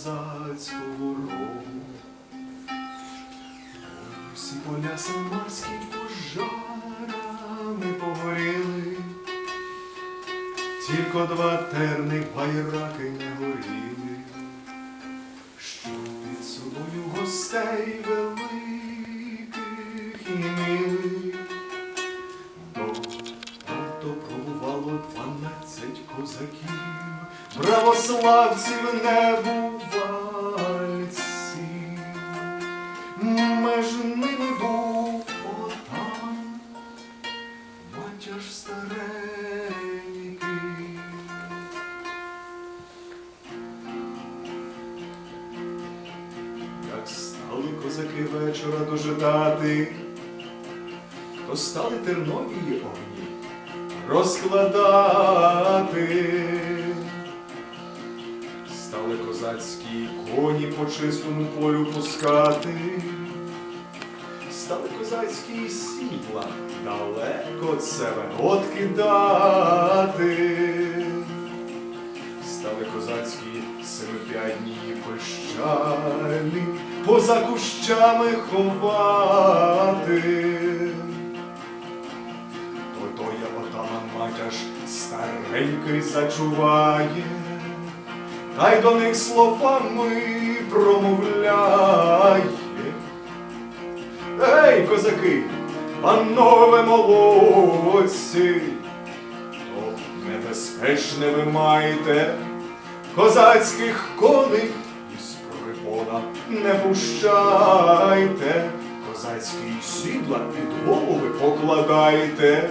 козацького рогу. Всі поля самарські пожарами погоріли, тільки два терни байраки не горіли, що під собою гостей великих і мили. До пробувало дванадцять козаків, православців небу. Козаки вечора дожидати, то стали тернові огні розкладати. Стали козацькі коні по чистому полю пускати, стали козацькі сідла далеко від себе откидати. Стали козацькі семип'ядні пищалі поза кущами ховати. То той отаман матяж старенький зачуває, та й до них словами промовляє. Ей, козаки, панове молодці, то небезпечне ви маєте козацьких коней із припона не пущайте, козацькі сідла під голови покладайте.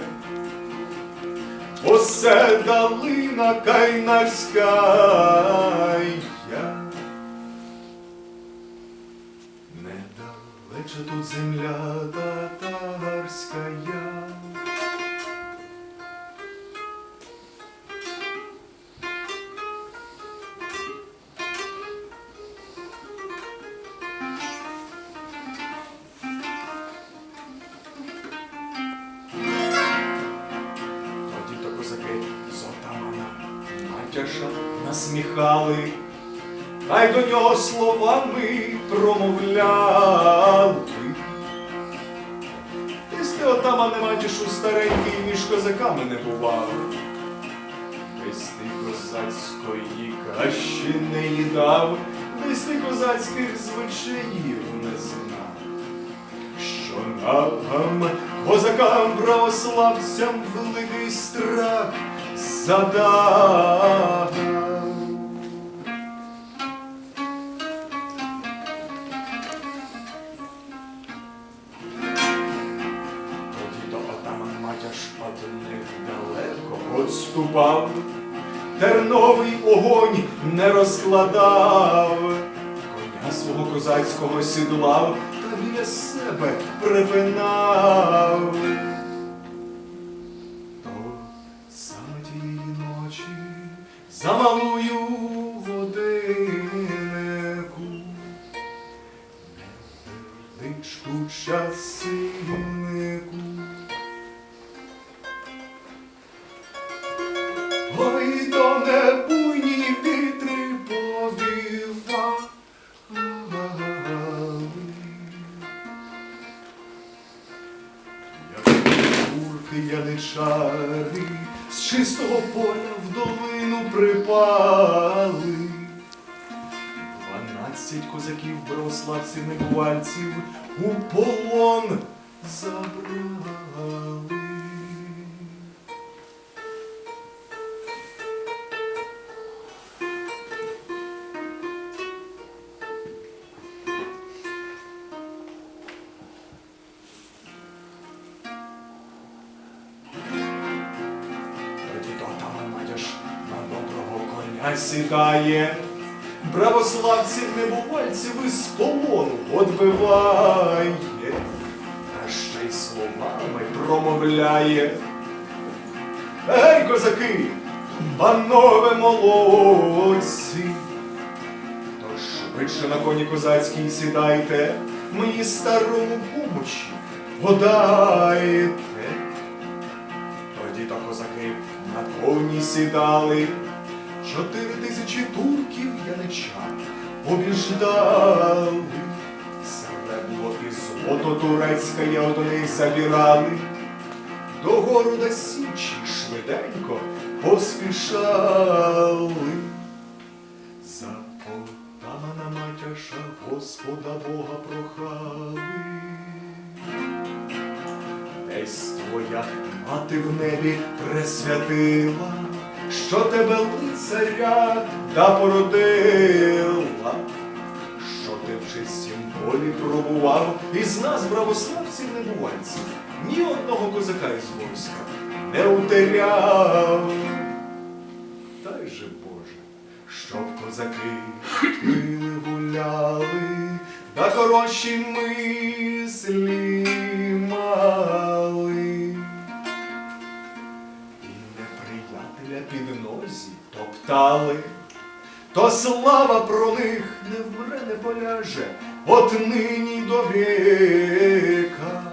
Осе долина Кайнарська. Недалече тут земля татарська. Матяша насміхали, та й до нього словами промовляли. Ти сти отамане матішу старенький між козаками не бував. Десь ти козацької каші не їдав, десь ти козацьких звичаїв не знав що нам, козакам, православцям, великий страх задав. Тоді то отаман матяж од них далеко отступав, терновий огонь не розкладав, коня свого козацького сідлав та біля себе припинав. За малую годиннику невеличку часиннику. Ой, до небуйні курки яничари з чистого поля в долину припали. Дванадцять козаків, брославців, небувальців у полон забрали. Коня сідає, православців небувальців із полону одбиває, та ще й словами промовляє. Ей, козаки, панове молодці, то швидше на коні козацькій сідайте, мені старому помочі подайте. Тоді то козаки на коні сідали, чотири тисячі турків яничан побіждали. Саме було і злото турецьке одни забирали. До города Січі швиденько поспішали. Запотана матяша Господа Бога прохали. Десь твоя мати в небі пресвятила, що тебе лицаря да породила, що ти в чистім полі пробував, із нас, православців, небувальців, ні одного козака із войска не утеряв. Дай же Боже, щоб козаки пили гуляли, да хороші мислі мали. Неприятеля під нозі топтали, то слава про них не вмре, не поляже, от нині до віка.